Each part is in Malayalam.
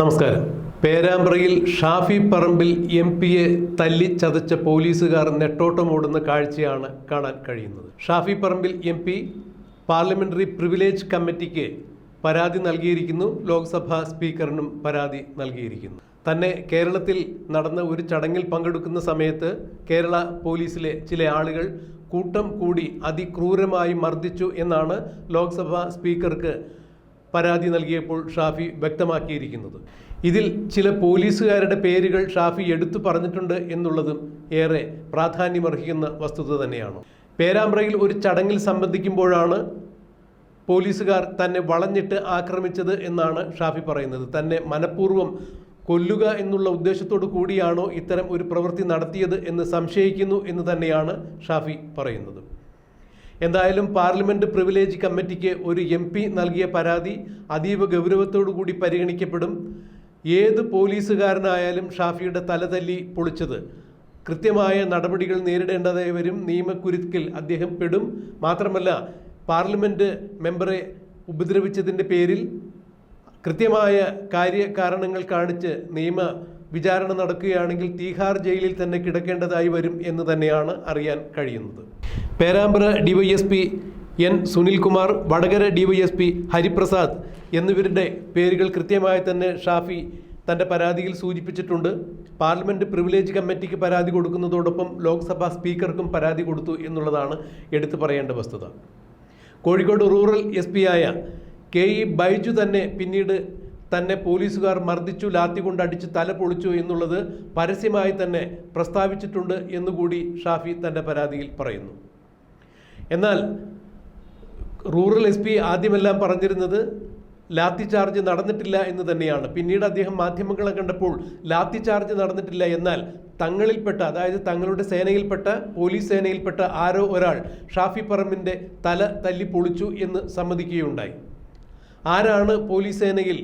നമസ്കാരം. പേരാമ്പ്രയിൽ ഷാഫി പറമ്പിൽ എം പിയെ തല്ലി ചതച്ച പോലീസുകാർ നെട്ടോട്ടമോടുന്ന കാഴ്ചയാണ് കാണാൻ കഴിയുന്നത്. Shafi Parambil M P parliamentary privilege കമ്മിറ്റിക്ക് പരാതി നൽകിയിരിക്കുന്നു. ലോക്സഭാ സ്പീക്കറിനും പരാതി നൽകിയിരിക്കുന്നു. തന്നെ കേരളത്തിൽ നടന്ന ഒരു ചടങ്ങിൽ പങ്കെടുക്കുന്ന സമയത്ത് കേരള പോലീസിലെ ചില ആളുകൾ കൂട്ടം കൂടി അതിക്രൂരമായി മർദ്ദിച്ചു എന്നാണ് ലോക്സഭാ സ്പീക്കർക്ക് പരാതി നൽകിയപ്പോൾ ഷാഫി വ്യക്തമാക്കിയിരിക്കുന്നത്. ഇതിൽ ചില പോലീസുകാരുടെ പേരുകൾ ഷാഫി എടുത്തു പറഞ്ഞിട്ടുണ്ട് എന്നുള്ളതും ഏറെ പ്രാധാന്യമർഹിക്കുന്ന വസ്തുത തന്നെയാണ്. പേരാമ്പ്രയിൽ ഒരു ചടങ്ങിൽ സംബന്ധിക്കുമ്പോഴാണ് പോലീസുകാർ തന്നെ വളഞ്ഞിട്ട് ആക്രമിച്ചത് എന്നാണ് ഷാഫി പറയുന്നത്. തന്നെ മനഃപൂർവം കൊല്ലുക എന്നുള്ള ഉദ്ദേശത്തോടു കൂടിയാണോ ഇത്തരം ഒരു പ്രവൃത്തി നടത്തിയത് എന്ന് സംശയിക്കുന്നു എന്ന് തന്നെയാണ് ഷാഫി പറയുന്നത്. എന്തായാലും പാർലമെന്റ് പ്രിവിലേജ് കമ്മിറ്റിക്ക് ഒരു എം പി നൽകിയ പരാതി അതീവ കൂടി പരിഗണിക്കപ്പെടും. ഏത് പോലീസുകാരനായാലും ഷാഫിയുടെ തലതല്ലി പൊളിച്ചത്. കൃത്യമായ നടപടികൾ നേരിടേണ്ടതായി വരും നിയമക്കുരുക്കിൽ അദ്ദേഹം പെടും. മാത്രമല്ല പാർലമെന്റ് മെമ്പറെ ഉപദ്രവിച്ചതിന്റെ പേരിൽ കൃത്യമായ കാര്യകാരണങ്ങൾ കാണിച്ച് നിയമ വിചാരണ നടക്കുകയാണെങ്കിൽ തീഹാർ ജയിലിൽ തന്നെ കിടക്കേണ്ടതായി വരും എന്ന് തന്നെയാണ് അറിയാൻ കഴിയുന്നത്. Perambra DySP N Sunilkumar Vadakara DySP Hariprasad എന്നിവരുടെ പേരുകൾ കൃത്യമായി തന്നെ ഷാഫി തന്റെ പരാതിയിൽ സൂചിപ്പിച്ചിട്ടുണ്ട്. പാർലമെന്റ് പ്രിവിലേജ് കമ്മിറ്റിക്ക് പരാതി കൊടുക്കുന്നതോടൊപ്പം ലോക്സഭാ സ്പീക്കർക്കും പരാതി കൊടുത്തു എന്നുള്ളതാണ് എടുത്തു പറയേണ്ട വസ്തുത. കോഴിക്കോട് റൂറൽ എസ് ആയ കെ ഇ ബൈജു തന്നെ പിന്നീട് തന്നെ പോലീസുകാർ മർദ്ദിച്ചു ലാത്തി കൊണ്ടടിച്ച് തല പൊളിച്ചു എന്നുള്ളത് പരസ്യമായി തന്നെ പ്രസ്താവിച്ചിട്ടുണ്ട് എന്നുകൂടി ഷാഫി തന്റെ പരാതിയിൽ പറയുന്നു. എന്നാൽ റൂറൽ എസ് പി ആദ്യമെല്ലാം പറഞ്ഞിരുന്നത് ലാത്തി ചാർജ് നടന്നിട്ടില്ല എന്ന് തന്നെയാണ്. പിന്നീട് അദ്ദേഹം മാധ്യമങ്ങളെ കണ്ടപ്പോൾ ലാത്തി ചാർജ് നടന്നിട്ടില്ല എന്നാൽ തങ്ങളിൽപ്പെട്ട അതായത് തങ്ങളുടെ സേനയിൽപ്പെട്ട പോലീസ് സേനയിൽപ്പെട്ട ആരോ ഒരാൾ ഷാഫി പറമ്പിന്റെ തല തല്ലി പൊളിച്ചു എന്ന് സമ്മതിക്കുകയുണ്ടായി. ആരാണ് പോലീസ് സേനയിൽ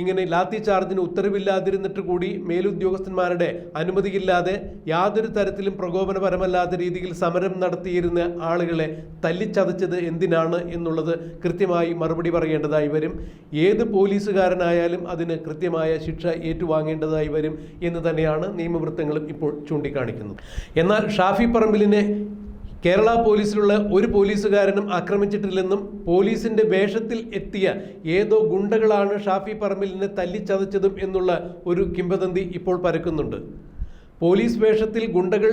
ഇങ്ങനെ ലാത്തി ചാർജിന് ഉത്തരവില്ലാതിരുന്നിട്ട് കൂടി മേലുദ്യോഗസ്ഥന്മാരുടെ അനുമതിയില്ലാതെ യാതൊരു തരത്തിലും പ്രകോപനപരമല്ലാത്ത രീതിയിൽ സമരം നടത്തിയിരുന്ന ആളുകളെ തല്ലിച്ചതച്ചത് എന്തിനാണ് എന്നുള്ളത് കൃത്യമായി മറുപടി പറയേണ്ടതായി വരും. ഏത് പോലീസുകാരനായാലും അതിന് കൃത്യമായ ശിക്ഷ ഏറ്റുവാങ്ങേണ്ടതായി വരും എന്ന് തന്നെയാണ് നിയമവൃത്തങ്ങളും ഇപ്പോൾ ചൂണ്ടിക്കാണിക്കുന്നത്. എന്നാൽ ഷാഫി പറമ്പിലിനെ കേരള പോലീസിലുള്ള ഒരു പോലീസുകാരനും ആക്രമിച്ചിട്ടില്ലെന്നും പോലീസിന്റെ വേഷത്തിൽ എത്തിയ ഏതോ ഗുണ്ടകളാണ് ഷാഫി പറമ്പിലിനെ തല്ലിച്ചതച്ചതും എന്നുള്ള ഒരു കിംവദന്തി ഇപ്പോൾ പരക്കുന്നുണ്ട്. പോലീസ് വേഷത്തിൽ ഗുണ്ടകൾ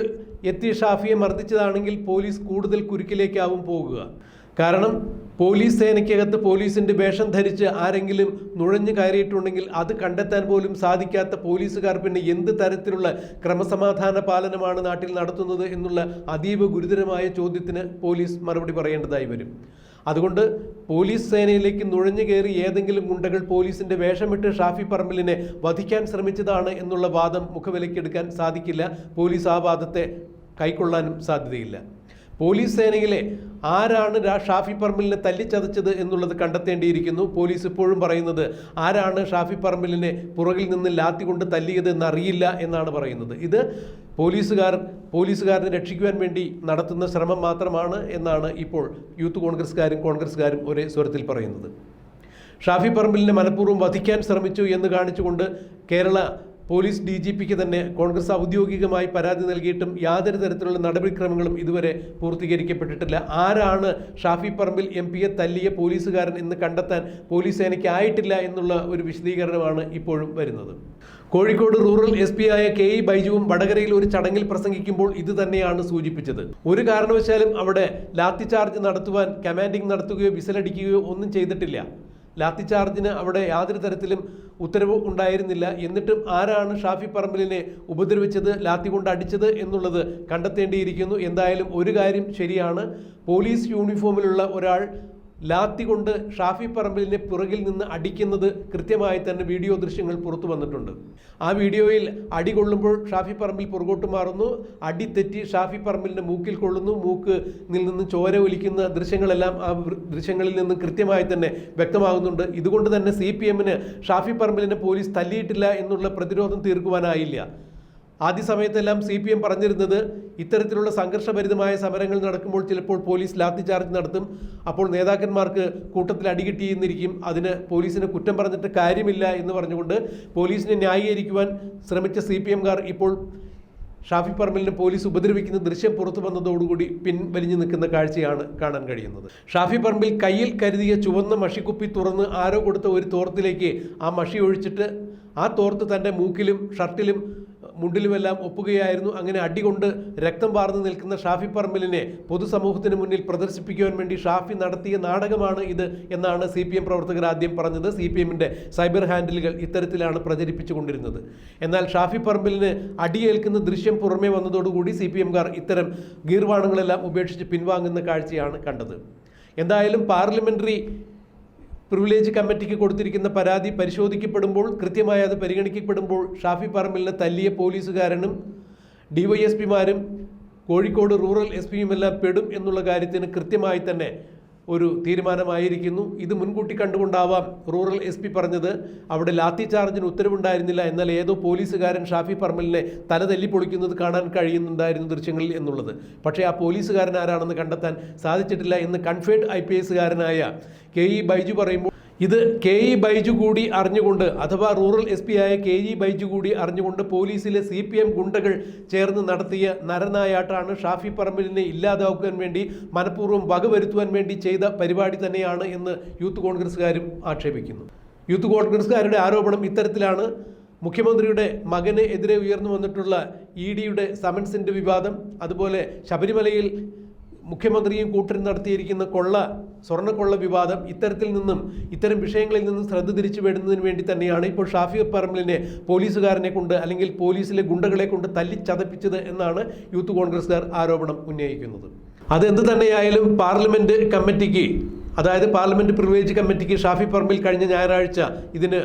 എത്തി ഷാഫിയെ മർദ്ദിച്ചതാണെങ്കിൽ പോലീസ് കൂടുതൽ കുരുക്കിലേക്കാവും പോകുക. കാരണം പോലീസ് സേനയ്ക്കകത്ത് പോലീസിന്റെ വേഷം ധരിച്ച് ആരെങ്കിലും നുഴഞ്ഞു കയറിയിട്ടുണ്ടെങ്കിൽ അത് കണ്ടെത്താൻ പോലും സാധിക്കാത്ത പോലീസുകാർ പിന്നെ എന്ത് തരത്തിലുള്ള ക്രമസമാധാന പാലനമാണ് നാട്ടിൽ നടത്തുന്നത് എന്നുള്ള അതീവ ഗുരുതരമായ ചോദ്യത്തിന് പോലീസ് മറുപടി പറയേണ്ടതായി വരും. അതുകൊണ്ട് പോലീസ് സേനയിലേക്ക് നുഴഞ്ഞു കയറി ഏതെങ്കിലും ഗുണ്ടകൾ പോലീസിന്റെ വേഷമിട്ട് ഷാഫി പറമ്പിലിനെ വധിക്കാൻ ശ്രമിച്ചതാണ് എന്നുള്ള വാദം മുഖവിലക്കെടുക്കാൻ സാധിക്കില്ല. പോലീസ് ആ വാദത്തെ കൈക്കൊള്ളാനും സാധ്യതയില്ല. പോലീസ് സേനയിലെ ആരാണ് ഷാഫി പറമ്പിലിനെ തല്ലിച്ചതച്ചത് എന്നുള്ളത് കണ്ടെത്തേണ്ടിയിരിക്കുന്നു. പോലീസ് ഇപ്പോഴും പറയുന്നത് ആരാണ് ഷാഫി പറമ്പിലിനെ പുറകിൽ നിന്ന് ലാത്തി കൊണ്ട് തല്ലിയത് എന്നറിയില്ല എന്നാണ് പറയുന്നത്. ഇത് പോലീസുകാർ പോലീസുകാരനെ രക്ഷിക്കുവാൻ വേണ്ടി നടത്തുന്ന ശ്രമം മാത്രമാണ് എന്നാണ് ഇപ്പോൾ യൂത്ത് കോൺഗ്രസ്സുകാരും കോൺഗ്രസ്സുകാരും ഒരേ സ്വരത്തിൽ പറയുന്നത്. ഷാഫി പറമ്പിലിനെ മനഃപൂർവം വധിക്കാൻ ശ്രമിച്ചു എന്ന് കാണിച്ചുകൊണ്ട് കേരള പോലീസ് ഡി ജി പിക്ക് തന്നെ കോൺഗ്രസ് ഔദ്യോഗികമായി പരാതി നൽകിയിട്ടും യാതൊരു തരത്തിലുള്ള നടപടിക്രമങ്ങളും ഇതുവരെ പൂർത്തീകരിക്കപ്പെട്ടിട്ടില്ല. ആരാണ് ഷാഫി പറമ്പിൽ എം പിയെ തല്ലിയ പോലീസുകാരൻ എന്ന് കണ്ടെത്താൻ പോലീസ് സേനയ്ക്ക് ആയിട്ടില്ല എന്നുള്ള ഒരു വിശദീകരണമാണ് ഇപ്പോഴും വരുന്നത്. കോഴിക്കോട് റൂറൽ എസ് പി ആയ കെ ഇ ബൈജുവും വടകരയിൽ ഒരു ചടങ്ങിൽ പ്രസംഗിക്കുമ്പോൾ ഇത് തന്നെയാണ് സൂചിപ്പിച്ചത്. ഒരു കാരണവശാലും അവിടെ ലാത്തി ചാർജ് നടത്തുവാൻ കമാൻഡിംഗ് നടത്തുകയോ വിസലടിക്കുകയോ ഒന്നും ചെയ്തിട്ടില്ല. ലാത്തി ചാർജിന് അവിടെ യാതൊരു തരത്തിലും ഉത്തരവ് ഉണ്ടായിരുന്നില്ല. എന്നിട്ടും ആരാണ് ഷാഫി പറമ്പലിനെ ഉപദ്രവിച്ചത് ലാത്തി കൊണ്ട് അടിച്ചത് എന്നുള്ളത് കണ്ടെത്തേണ്ടിയിരിക്കുന്നു. എന്തായാലും ഒരു കാര്യം ശരിയാണ്. പോലീസ് യൂണിഫോമിലുള്ള ഒരാൾ ലാത്തി കൊണ്ട് ഷാഫി പറമ്പിലിനെ പുറകിൽ നിന്ന് അടിക്കുന്നത് കൃത്യമായി തന്നെ വീഡിയോ ദൃശ്യങ്ങൾ പുറത്തു വന്നിട്ടുണ്ട്. ആ വീഡിയോയിൽ അടി കൊള്ളുമ്പോൾ ഷാഫി പറമ്പിൽ പുറകോട്ട് മാറുന്നു. അടി തെറ്റി ഷാഫി പറമ്പിലിന്റെ മൂക്കിൽ കൊള്ളുന്നു. മൂക്ക് നിന്ന് ചോര ഒലിക്കുന്ന ദൃശ്യങ്ങളെല്ലാം ആ ദൃശ്യങ്ങളിൽ നിന്ന് കൃത്യമായി തന്നെ വ്യക്തമാകുന്നുണ്ട്. ഇതുകൊണ്ട് തന്നെ സി പി എമ്മിന് ഷാഫി പറമ്പിലിനെ പോലീസ് തല്ലിയിട്ടില്ല എന്നുള്ള പ്രതിരോധം തീർക്കുവാനായില്ല. ആദ്യ സമയത്തെല്ലാം സി പി എം പറഞ്ഞിരുന്നത് ഇത്തരത്തിലുള്ള സംഘർഷഭരിതമായ സമരങ്ങൾ നടക്കുമ്പോൾ ചിലപ്പോൾ പോലീസ് ലാത്തി ചാർജ് നടത്തും. അപ്പോൾ നേതാക്കന്മാർക്ക് കൂട്ടത്തിൽ അടികിട്ടിയെന്നിരിക്കും അതിന് പോലീസിനെ കുറ്റം പറഞ്ഞിട്ട് കാര്യമില്ല എന്ന് പറഞ്ഞുകൊണ്ട് പോലീസിനെ ന്യായീകരിക്കുവാൻ ശ്രമിച്ച സി പി എംകാർ ഇപ്പോൾ ഷാഫി പറമ്പലിനെ പോലീസ് ഉപദ്രവിക്കുന്ന ദൃശ്യം പുറത്തു വന്നതോടുകൂടി പിൻവലിഞ്ഞു നിൽക്കുന്ന കാഴ്ചയാണ് കാണാൻ കഴിയുന്നത്. ഷാഫി പറമ്പിൽ കയ്യിൽ കരുതിയ ചുവന്ന മഷിക്കുപ്പി തുറന്ന് ആരോ കൊടുത്ത ഒരു തോർത്തിലേക്ക് ആ മഷി ഒഴിച്ചിട്ട് ആ തോർത്ത് തന്റെ മൂക്കിലും ഷർട്ടിലും മുണ്ടിലുമെല്ലാം ഒപ്പുകയായിരുന്നു. അങ്ങനെ അടികൊണ്ട് രക്തം വാർന്നു നിൽക്കുന്ന ഷാഫി പറമ്പലിനെ പൊതുസമൂഹത്തിന് മുന്നിൽ പ്രദർശിപ്പിക്കുവാൻ വേണ്ടി ഷാഫി നടത്തിയ നാടകമാണ് ഇത് എന്നാണ് സി പി എം പ്രവർത്തകർ ആദ്യം പറഞ്ഞത്. സി പി എമ്മിന്റെ സൈബർ ഹാൻഡിലുകൾ ഇത്തരത്തിലാണ് പ്രചരിപ്പിച്ചുകൊണ്ടിരുന്നത്. എന്നാൽ ഷാഫി പറമ്പലിന് അടിയേൽക്കുന്ന ദൃശ്യം പുറമേ വന്നതോടുകൂടി സി പി എംകാർ ഇത്തരം ഗീർവാണങ്ങളെല്ലാം ഉപേക്ഷിച്ച് പിൻവാങ്ങുന്ന കാഴ്ചയാണ് കണ്ടത്. എന്തായാലും പാർലമെന്ററി പ്രിവിലേജ് കമ്മിറ്റിക്ക് കൊടുത്തിരിക്കുന്ന പരാതി പരിശോധിക്കപ്പെടുമ്പോൾ കൃത്യമായി അത് പരിഗണിക്കപ്പെടുമ്പോൾ ഷാഫി പറമ്പിലിനെ തല്ലിയ പോലീസുകാരനും ഡിവൈഎസ്പിമാരും കോഴിക്കോട് റൂറൽ എസ് പിയുമെല്ലാം പെടും എന്നുള്ള കാര്യത്തിന് കൃത്യമായി തന്നെ ഒരു തീരുമാനമായിരിക്കുന്നു. ഇത് മുൻകൂട്ടി കണ്ടുകൊണ്ടാവാം. റൂറൽ എസ് പി പറഞ്ഞത് അവിടെ ലാത്തി ചാർജിന് ഉത്തരവുണ്ടായിരുന്നില്ല എന്നാൽ ഏതോ പോലീസുകാരൻ ഷാഫി പറമ്പലിനെ തല തല്ലിപ്പൊളിക്കുന്നത് കാണാൻ കഴിയുന്നുണ്ടായിരുന്നു ദൃശ്യങ്ങളിൽ എന്നുള്ളത്. പക്ഷേ ആ പോലീസുകാരൻ ആരാണെന്ന് കണ്ടെത്താൻ സാധിച്ചിട്ടില്ല എന്ന് കൺഫേഡ് ഐ പി എസുകാരനായ കെ ഇ ബൈജു പറയുമ്പോൾ ഇത് കെ ഇ ബൈജു കൂടി അറിഞ്ഞുകൊണ്ട് അഥവാ റൂറൽ എസ് പി ആയ കെ ഇ ബൈജു കൂടി അറിഞ്ഞുകൊണ്ട് പോലീസിലെ സി പി എം ഗുണ്ടകൾ ചേർന്ന് നടത്തിയ നരനായാട്ടാണ് ഷാഫി പറമ്പിലിനെ ഇല്ലാതാക്കാൻ വേണ്ടി മനഃപൂർവം വകവരുത്തുവാൻ വേണ്ടി ചെയ്ത പരിപാടി തന്നെയാണ് എന്ന് യൂത്ത് കോൺഗ്രസ്സുകാരും ആക്ഷേപിക്കുന്നു. യൂത്ത് കോൺഗ്രസ്സുകാരുടെ ആരോപണം ഇത്തരത്തിലാണ്. മുഖ്യമന്ത്രിയുടെ മകന് എതിരെ ഉയർന്നു വന്നിട്ടുള്ള ഇ ഡിയുടെ സമൻസിന്റെ വിവാദം അതുപോലെ ശബരിമലയിൽ മുഖ്യമന്ത്രിയും കൂട്ടരും നടത്തിയിരിക്കുന്ന കൊള്ള സ്വർണക്കൊള്ള വിവാദം ഇത്തരത്തിൽ നിന്നും ഇത്തരം വിഷയങ്ങളിൽ നിന്നും ശ്രദ്ധ തിരിച്ചു വിടുന്നതിന് വേണ്ടി തന്നെയാണ് ഇപ്പോൾ ഷാഫി പറമ്പലിനെ പോലീസുകാരനെ കൊണ്ട് അല്ലെങ്കിൽ പോലീസിലെ ഗുണ്ടകളെ കൊണ്ട് തല്ലിച്ചതപ്പിച്ചത് എന്നാണ് യൂത്ത് കോൺഗ്രസ്സുകാർ ആരോപണം ഉന്നയിക്കുന്നത്. അതെന്ത് തന്നെയായാലും പാർലമെന്റ് കമ്മിറ്റിക്ക് അതായത് പാർലമെന്റ് പ്രിവിലേജ് കമ്മിറ്റിക്ക് ഷാഫി പറമ്പിൽ കഴിഞ്ഞ ഞായറാഴ്ച ഇതിന്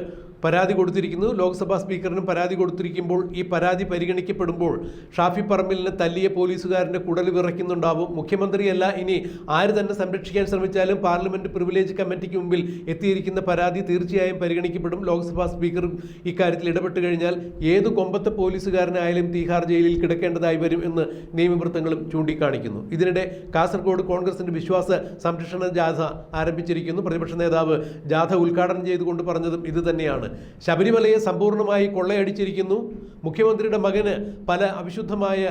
പരാതി കൊടുത്തിരിക്കുന്നു. ലോക്സഭാ സ്പീക്കറിനും പരാതി കൊടുത്തിരിക്കുമ്പോൾ ഈ പരാതി പരിഗണിക്കപ്പെടുമ്പോൾ ഷാഫി പറമ്പിലിനെ തല്ലിയ പോലീസുകാരന്റെ കുടൽ വിറയ്ക്കുന്നുണ്ടാവും. മുഖ്യമന്ത്രിയല്ല ഇനി ആര് തന്നെ സംരക്ഷിക്കാൻ ശ്രമിച്ചാലും പാർലമെന്റ് പ്രിവിലേജ് കമ്മിറ്റിക്ക് മുമ്പിൽ എത്തിയിരിക്കുന്ന പരാതി തീർച്ചയായും പരിഗണിക്കപ്പെടും. ലോക്സഭാ സ്പീക്കർ ഇക്കാര്യത്തിൽ ഇടപെട്ട് കഴിഞ്ഞാൽ ഏത് കൊമ്പത്തെ പോലീസുകാരനായാലും തീഹാർ ജയിലിൽ കിടക്കേണ്ടതായി വരും എന്ന് നിയമവൃത്തങ്ങളും ചൂണ്ടിക്കാണിക്കുന്നു. ഇതിനിടെ കാസർഗോഡ് കോൺഗ്രസിന്റെ വിശ്വാസ സംരക്ഷണ ജാഥ ആരംഭിച്ചിരിക്കുന്നു. പ്രതിപക്ഷ നേതാവ് ജാഥ ഉദ്ഘാടനം ചെയ്തുകൊണ്ട് പറഞ്ഞതും ഇത് തന്നെയാണ്. ശബരിമലയെ സമ്പൂർണമായി കൊള്ളയടിച്ചിരിക്കുന്നു. മുഖ്യമന്ത്രിയുടെ മകന് പല അവിശുദ്ധമായ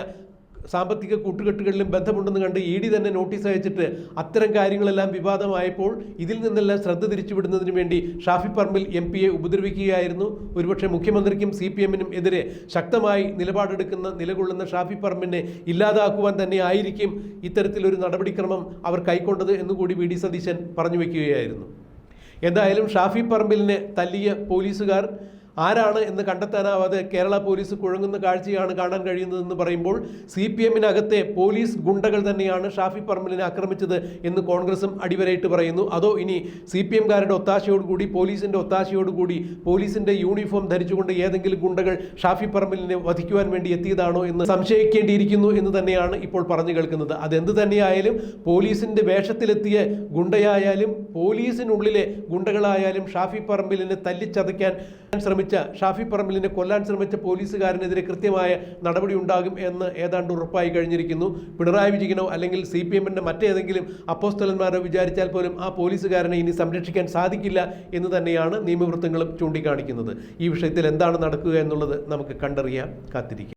സാമ്പത്തിക കൂട്ടുകെട്ടുകളിലും ബന്ധമുണ്ടെന്ന് കണ്ട് ഇ ഡി തന്നെ നോട്ടീസ് അയച്ചിട്ട് അത്തരം കാര്യങ്ങളെല്ലാം വിവാദമായപ്പോൾ ഇതിൽ നിന്നെല്ലാം ശ്രദ്ധ തിരിച്ചുവിടുന്നതിന് വേണ്ടി ഷാഫി പറമ്പിൽ എം പിയെ ഉപദ്രവിക്കുകയായിരുന്നു. ഒരുപക്ഷെ മുഖ്യമന്ത്രിക്കും സി പി എമ്മിനും എതിരെ ശക്തമായി നിലപാടെടുക്കുന്ന നിലകൊള്ളുന്ന ഷാഫി പറമ്പിനെ ഇല്ലാതാക്കുവാൻ തന്നെ ആയിരിക്കും ഇത്തരത്തിലൊരു നടപടിക്രമം അവർ കൈക്കൊണ്ടത് എന്നുകൂടി വി ഡി സതീശൻ പറഞ്ഞു വയ്ക്കുകയായിരുന്നു എന്തായാലും ഷാഫി പറമ്പിലിനെ തല്ലിയ പോലീസുകാർ ആരാണ് എന്ന് കണ്ടെത്താനാവാതെ കേരള പോലീസ് കുഴങ്ങുന്ന കാഴ്ചയാണ് കാണാൻ കഴിയുന്നതെന്ന് പറയുമ്പോൾ സി പി എമ്മിനകത്തെ പോലീസ് ഗുണ്ടകൾ തന്നെയാണ് ഷാഫി പറമ്പിലിനെ ആക്രമിച്ചത് എന്ന് കോൺഗ്രസും അടിവരയിട്ട് പറയുന്നു. അതോ ഇനി സി പി എംകാരുടെ ഒത്താശയോടുകൂടി പോലീസിന്റെ ഒത്താശയോടുകൂടി പോലീസിന്റെ യൂണിഫോം ധരിച്ചുകൊണ്ട് ഏതെങ്കിലും ഗുണ്ടകൾ ഷാഫി പറമ്പിലിനെ വധിക്കുവാൻ വേണ്ടി എത്തിയതാണോ എന്ന് സംശയിക്കേണ്ടിയിരിക്കുന്നു എന്ന് തന്നെയാണ് ഇപ്പോൾ പറഞ്ഞു കേൾക്കുന്നത്. അതെന്ത് തന്നെയായാലും പോലീസിന്റെ വേഷത്തിലെത്തിയ ഗുണ്ടയായാലും പോലീസിനുള്ളിലെ ഗുണ്ടകളായാലും ഷാഫി പറമ്പിലിനെ തല്ലിച്ചതയ്ക്കാൻ ശ്രമിച്ച ഷാഫി പറമ്പിലിനെ കൊല്ലാൻ ശ്രമിച്ച പോലീസുകാരനെതിരെ കൃത്യമായ നടപടി ഉണ്ടാകും എന്ന് ഏതാണ്ട് ഉറപ്പായി കഴിഞ്ഞിരിക്കുന്നു. പിണറായി വിജയനോ അല്ലെങ്കിൽ സി പി എമ്മിന്റെ മറ്റേതെങ്കിലും അപ്പോസ്തലന്മാരോ വിചാരിച്ചാൽ പോലും ആ പോലീസുകാരനെ ഇനി സംരക്ഷിക്കാൻ സാധിക്കില്ല എന്ന് തന്നെയാണ് നിയമവൃത്തങ്ങളും ചൂണ്ടിക്കാണിക്കുന്നത്. ഈ വിഷയത്തിൽ എന്താണ് നടക്കുക എന്നുള്ളത് നമുക്ക് കണ്ടറിയാം കാത്തിരിക്കാം.